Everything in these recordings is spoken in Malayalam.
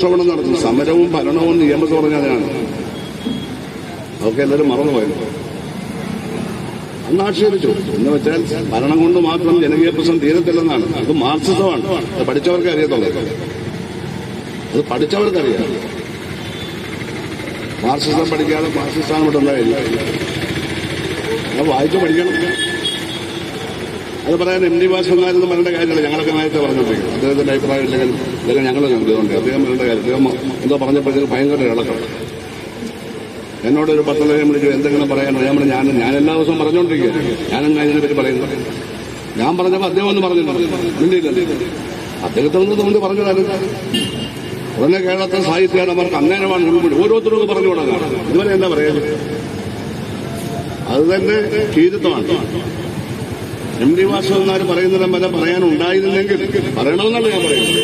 ശ്രവണം നടത്തും സമരവും ഭരണവും നിയമം പറഞ്ഞതാണ് അതൊക്കെ എല്ലാവരും മറന്നുപോയത് അന്ന് ആക്ഷേപിച്ചു എന്ന് വെച്ചാൽ ഭരണം കൊണ്ട് മാത്രം ജനകീയ പ്രശ്നം തീരത്തില്ലെന്നാണ്. അത് മാർക്സിസമാണ്. അത് പഠിച്ചവർക്ക് അറിയത്തുള്ളൂ. അത് പഠിച്ചവർക്കറിയാം. മാർക്സിസം പഠിക്കാതെ മാർക്സിസ്റ്റാണ് ഇവിടെ ഉണ്ടായില്ല അത് വായിച്ചു പഠിക്കണം. അത് പറയാൻ എം ഡി വാസന്മാരെന്ന് പറയേണ്ട കാര്യമില്ല. ഞങ്ങളൊക്കെ നേരത്തെ പറഞ്ഞോണ്ടിരിക്കും അദ്ദേഹത്തിന്റെ അഭിപ്രായം ഇല്ലെങ്കിൽ അല്ലെങ്കിൽ ഞങ്ങൾ ചെയ്തുകൊണ്ട് അദ്ദേഹം പറയേണ്ട കാര്യം അദ്ദേഹം എന്തോ പറഞ്ഞപ്പോഴത്തേക്ക് ഭയങ്കര ഇളക്കം. എന്നോട് ഒരു പത്തലയം വിളിച്ചു എന്തെങ്കിലും പറയാനോ ഞാൻ പറഞ്ഞു, ഞാൻ ഞാൻ എല്ലാ ദിവസവും പറഞ്ഞുകൊണ്ടിരിക്കുക ഞാനെന്നാ ഇതിനെപ്പറ്റി പറയുന്നത്? ഞാൻ പറഞ്ഞപ്പോൾ അദ്ദേഹം ഒന്ന് പറഞ്ഞില്ല മിണ്ടിയില്ല. അദ്ദേഹത്തെ ഒന്ന് കൊണ്ട് തരുന്നത് ഉടനെ കേരളത്തെ സാഹിത്യകാരന്മാർക്ക് അന്നേരമാണ് ഓരോരുത്തർക്കും പറഞ്ഞു തുടങ്ങാം ഇതുവരെ എന്താ പറയുന്നത് അത് തന്നെ കീരിത്വമാണ് എം ഡി വാസവന്മാർ പറയുന്നതും വരെ പറയാനുണ്ടായിരുന്നെങ്കിൽ പറയണമെന്നല്ല ഞാൻ പറയുന്നത്.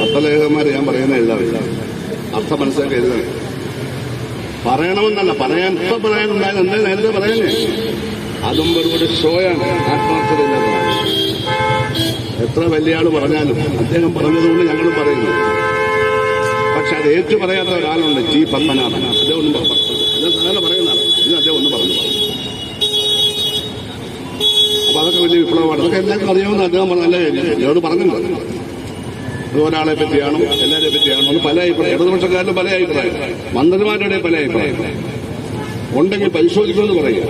പത്തലേഖന്മാർ ഞാൻ പറയുന്ന എഴുതാവില്ല അർത്ഥം മനസ്സിലാക്കി എഴുതണേ പറയണമെന്നല്ല പറയാൻ ഇപ്പൊ പറയാനുണ്ടായത് എന്താ നേരത്തെ പറയുന്നേ അതും ഒരുപാട് ഷോയാണ് ആത്മാർത്ഥതയില്ലാത്തതാണ് എത്ര വലിയ ആൾ പറഞ്ഞാലും അദ്ദേഹം പറഞ്ഞതുകൊണ്ട് ഞങ്ങൾ പറയുന്നു. പക്ഷെ അത് ഏറ്റു പറയാത്ത ഒരാളുണ്ട് ജി പത്മനാഭൻ. അദ്ദേഹം ഒന്നും പറഞ്ഞു അദ്ദേഹം പറയുന്നതാണ്. ഇത് അദ്ദേഹം ഒന്നും പറഞ്ഞു. അതൊക്കെ വലിയ വിപ്ലവമാണ്. അതൊക്കെ എല്ലാവർക്കും അറിയാവുന്ന അദ്ദേഹം പറഞ്ഞല്ലേ എന്നോട് പറഞ്ഞില്ല അത് ഒരാളെ പറ്റിയാണോ എല്ലാവരെ പറ്റിയാണോ പല അഭിപ്രായം. ഇടതുപക്ഷക്കാരിലും പല അഭിപ്രായം. മന്ത്രിമാരുടെ പല അഭിപ്രായം. ഉണ്ടെങ്കിൽ പരിശോധിക്കുമെന്ന് പറയും.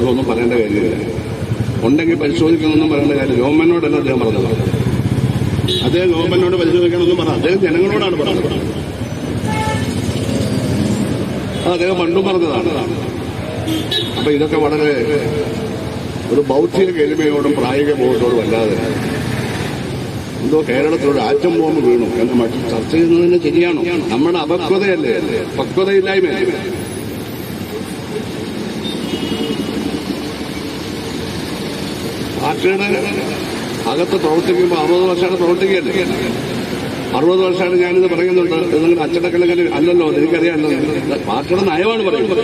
അതൊന്നും പറയേണ്ട കാര്യമില്ല. ഉണ്ടെങ്കിൽ പരിശോധിക്കണമെന്നും പറയേണ്ട കാര്യം ഗവൺമെന്റിനോടല്ല അദ്ദേഹം പറഞ്ഞത്. അദ്ദേഹം ഗവൺമെന്റിനോട് പരിശോധിക്കണമെന്നും പറഞ്ഞു അദ്ദേഹം ജനങ്ങളോടാണ് പറഞ്ഞത്. അദ്ദേഹം പണ്ടും പറഞ്ഞതാണ്. അപ്പൊ ഇതൊക്കെ വളരെ ഒരു ബൗദ്ധിക എളിമയോടും പ്രായോഗിക ബോധത്തോടും അല്ലാതെ എന്തോ കേരളത്തിലൊരു ആറ്റം ബോംബ് വീണു എന്ന് മറ്റു ചർച്ച ചെയ്യുന്നതിന് ശരിയാണോ? നമ്മുടെ അപക്വതയല്ലേ? പക്വതയില്ലായ്മ. പാർട്ടിയുടെ അകത്ത് പ്രവർത്തിക്കുമ്പോൾ അറുപത് വർഷമാണ് പ്രവർത്തിക്കുകയല്ലേ? അറുപത് വർഷമാണ് ഞാനിത് പറയുന്നുണ്ട്. നിങ്ങൾ അച്ചടക്കലങ്ങനെ അല്ലല്ലോ? എനിക്കറിയാമല്ലോ. പാർട്ടിയുടെ നയമാണ് പറയുന്നത്.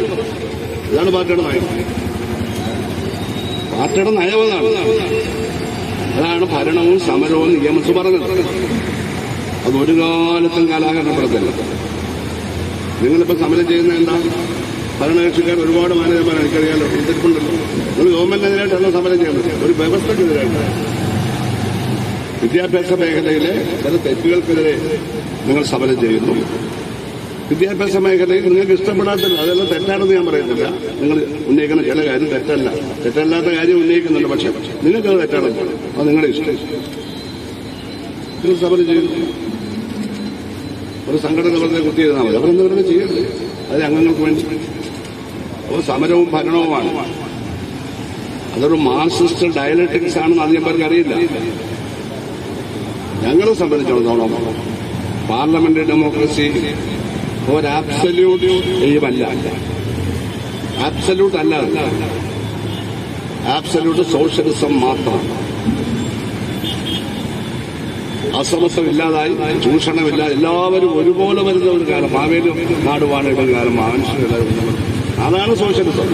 ഇതാണ് പാർട്ടിയുടെ നയം. പാർട്ടിയുടെ നയം അതാണ് ഭരണവും സമരവും നിയമസ് പറഞ്ഞത്. അത് ഒരു കാലത്തും കാലാകരണപ്പെടുത്തില്ല നിങ്ങളിപ്പോ സമരം ചെയ്യുന്ന എന്താ? ഭരണകക്ഷിക്കാർ ഒരുപാട് മാനേജർമാർ എനിക്കറിയാലോ ഇതിപ്പുണ്ടല്ലോ നിങ്ങൾ ഗവൺമെന്റിനെതിരായിട്ടല്ല സമരം ചെയ്യുന്നത്. ഒരു വ്യവസ്ഥക്കെതിരായിട്ട് വിദ്യാഭ്യാസ മേഖലയിലെ ചില തെറ്റുകൾക്കെതിരെ നിങ്ങൾ സമരം ചെയ്യുന്നു. വിദ്യാഭ്യാസ മേഖലയിൽ നിങ്ങൾക്ക് ഇഷ്ടപ്പെടാത്തില്ല അതെല്ലാം തെറ്റാണെന്ന് ഞാൻ പറയുന്നില്ല നിങ്ങൾ ഉന്നയിക്കുന്ന ചില കാര്യം തെറ്റല്ല. തെറ്റല്ലാത്ത കാര്യം ഉന്നയിക്കുന്നുണ്ട്. പക്ഷെ നിങ്ങൾക്ക് അത് തെറ്റാണെന്ന് അത് നിങ്ങളുടെ ഇഷ്ടം. നിങ്ങൾ സമരം ചെയ്യുന്നു. ഒരു സംഘടന വെറുതെ കുത്തി ചെയ്താൽ മതി. അവരൊന്നും വെറുതെ ചെയ്യരുത്. അത് അംഗങ്ങൾക്ക് വേണ്ടി. അപ്പോൾ സമരവും ഭരണവുമാണ്. അതൊരു മാർസിസ്റ്റ് ഡയലക്ടിക്സ് ആണെന്ന് അധികം പേർക്ക് അറിയില്ല. ഞങ്ങളെ സംബന്ധിച്ചിടത്തോളം പാർലമെന്ററി ഡെമോക്രസി ഒരു ആബ്സല്യൂട്ട് എഴുമല്ല ആബ്സല്യൂട്ട് അല്ല. ആബ്സല്യൂട്ട് സോഷ്യലിസം മാത്രമാണ് അസമസം ഇല്ലാതായി ചൂഷണമില്ല എല്ലാവരും ഒരുപോലെ വരുന്ന ഒരു കാലം മാവേലും നാടുവാണിടും കാലം മനുഷ്യരെല്ലാവരും അതാണ് സോഷ്യലിസം